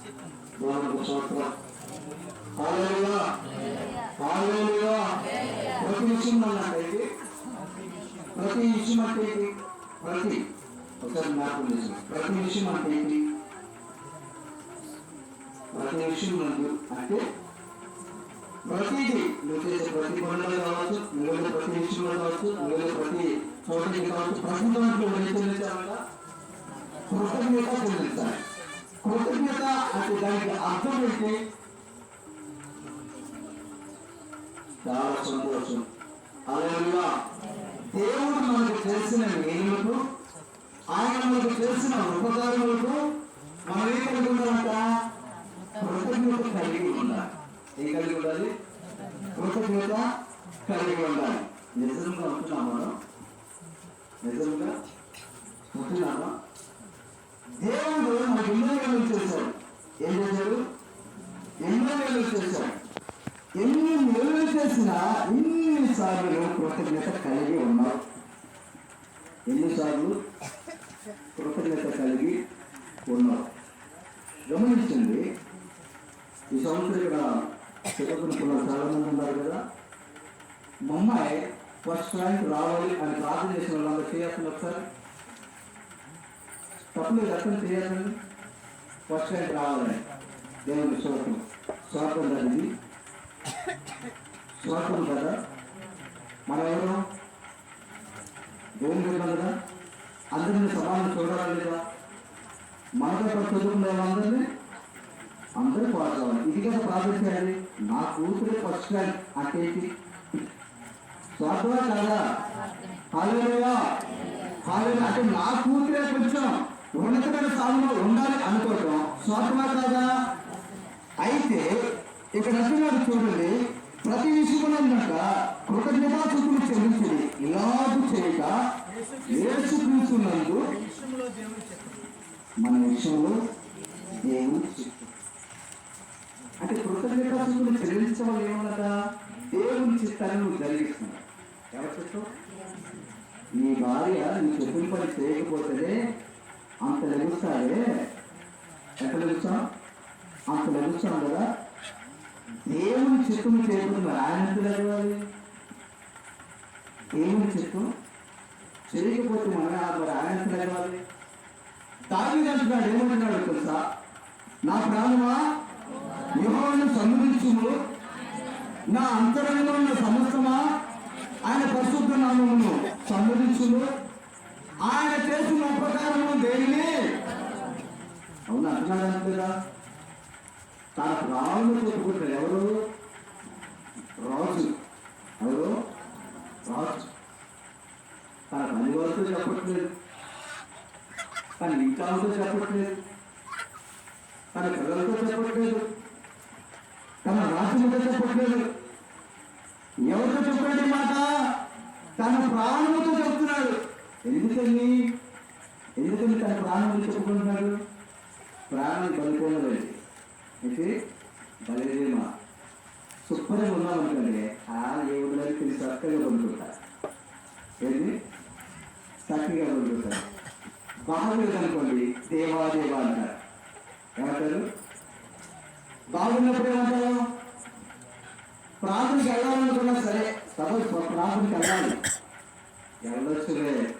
దేవునికి స్తోత్రం ప్రతి విషయం అన్నట్టయితే ప్రతి విషయం అంటే ప్రతి ఒకసారి మార్పు చేసిన ప్రతి విషయం అంటే ఇది ప్రతి విషయం నందు అంటే ప్రతిదీ నువ్వు చేసే ప్రతి పనులు కావచ్చు నువ్వు వెళ్ళే ప్రతి విషయంలో కావచ్చు నువ్వు వెళ్ళే ప్రతి చోటకి కావచ్చు ప్రతి దాంట్లో కృతజ్ఞత చెల్లించాలి కృతజ్ఞత అంటే దానికి అర్థం ఏంటి? చాలా సంతోషం. అలా దేవుడు మనకు తెలిసిన మేలులకు ఆయన మనకు తెలిసిన ఉపకారములకు మనం ఏం కలిగి ఉండాలంట. కృతజ్ఞత కలిగి ఉండాలి. ఏం కలిగి ఉండాలి? కృతజ్ఞత కలిగి ఉండాలి. నిజంగా ఉంటున్నాం మనం? నిజంగా ఉంటున్నామా? దేవుడు మాకు ఎన్నో మేలు చేశాడు ఏం చేశాడు ఎన్నో మేలు చేశాడు ఎన్ని మేలు చేసినా ఎన్నిసార్లు కృతజ్ఞత కలిగి ఉన్నారు ఎన్నిసార్లు కృతజ్ఞత కలిగి ఉన్నారు గమనించండి ఈ సంవత్సరం ఇక్కడ చదువుకున్న పిల్లలు చాలా మంది ఉన్నారు కదా. మా అమ్మాయి ఫస్ట్ ర్యాంక్ రావాలి అని ప్రార్థన చేసిన వాళ్ళందరూ చేయాల్సింది ఒకసారి. తప్పలేదు అర్థం చేయాలని ఫస్ట్ ర్యాంక్ రావాలని దేవుని స్వార్థం స్వార్థం ఇది? స్వార్థం కదా? మన ఎవరు? దేవుని బిడ్డలు కదా? అందరినీ సమానం చూడాలి లేదా? మనతో పాటు చదువుకునే వాళ్ళందరినీ అందరూ పాస్ అవ్వాలి ఇది కదా ప్రార్థన చేయాలి నా కూతురు ఫస్ట్ ర్యాంక్ అంటే? స్వార్థమా కాదా? హాలేలుయా హాలేలు అంటే నా కూతురే కొంచెం. ఉన్నతమైన స్థానంలో ఉండాలి అనుకోవటం స్వార్థమా కాదా అయితే ఇక్కడ అంటున్నాడు చూడండి ప్రతి విషయమునందక కృతజ్ఞతాచుకులు చెల్లించింది ఇలాగూ చేయక ఏసు కూర్చున్నందు మన విషయంలో దేవుడు అంటే అంటే కృతజ్ఞతాచుకులు చెల్లించడం వల్ల ఏమన్నట? దేవుని చిత్తాన్ని నువ్వు జరిగిస్తున్నావు. ఎవరు చెప్తావు నీ భార్య నీ చెప్పిన పని చేయకపోతేనే అంత లెగుస్తాడే ఎంత లభిస్తాం? అంత లభిస్తాం కదా. దేవుని చిత్తం చేయకుండా మరి ఆయన ఎంత లెగవాలి దేవుని చిత్తం చేయకపోతే మన మరి ఆయన ఎంత లెగవాలి తాగి అంటున్నాడు ఏమంటున్నాడు తెలుసా? నా ప్రాణమా? యెహోవాను సన్నిధించుము. నా అంతరంగంలో ఉన్న సమస్తమా? ఆయన పరిశుద్ధ నామమును సన్నిధించుము. ఆయన చేసిన ఉపకారము దేనిని? అవునా? అంటున్నాడు అంతేగా తన ప్రాణులు చెప్పుకుంటారు ఎవరు? రాజు. ఎవరు? రాజు. తన పని వరకు చెప్పట్లేదు తన ఇంకాలతో చెప్పట్లేదు. తన పిల్లలతో చెప్పట్లేదు? తన రాజ్యంతో చెప్పట్లేదు. ఎవరితో చెప్పండి మాట? తన ప్రాణముతో చెప్తున్నాడు. ఎందుకని? ఎందుకని తన ప్రాణం చెప్పుకుంటున్నాడు? ప్రాణం బలిపోలేదు అయితే బలిదేమా శుభ్రంగా ఉన్నామనుకోండి ఆ దేవుడికి తెలిసి చక్కగా పడుకుంటారు ఏంటి చక్కగా పడుకుంటారు బాగుంది అనుకోండి దేవాదేవ అంటారు. ఏమంటారు? బాగున్నప్పుడు ఏమంటారు? ప్రార్థనకి వెళ్ళాలనుకున్నా సరే సపోజ్ ప్రార్థనకి వెళ్ళాలి. వెళ్ళొచ్చులే.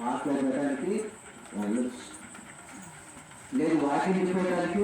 పాటలు పెట్టడానికి వెళ్ళొచ్చు లేదు వాకింగ్ పెట్టడానికి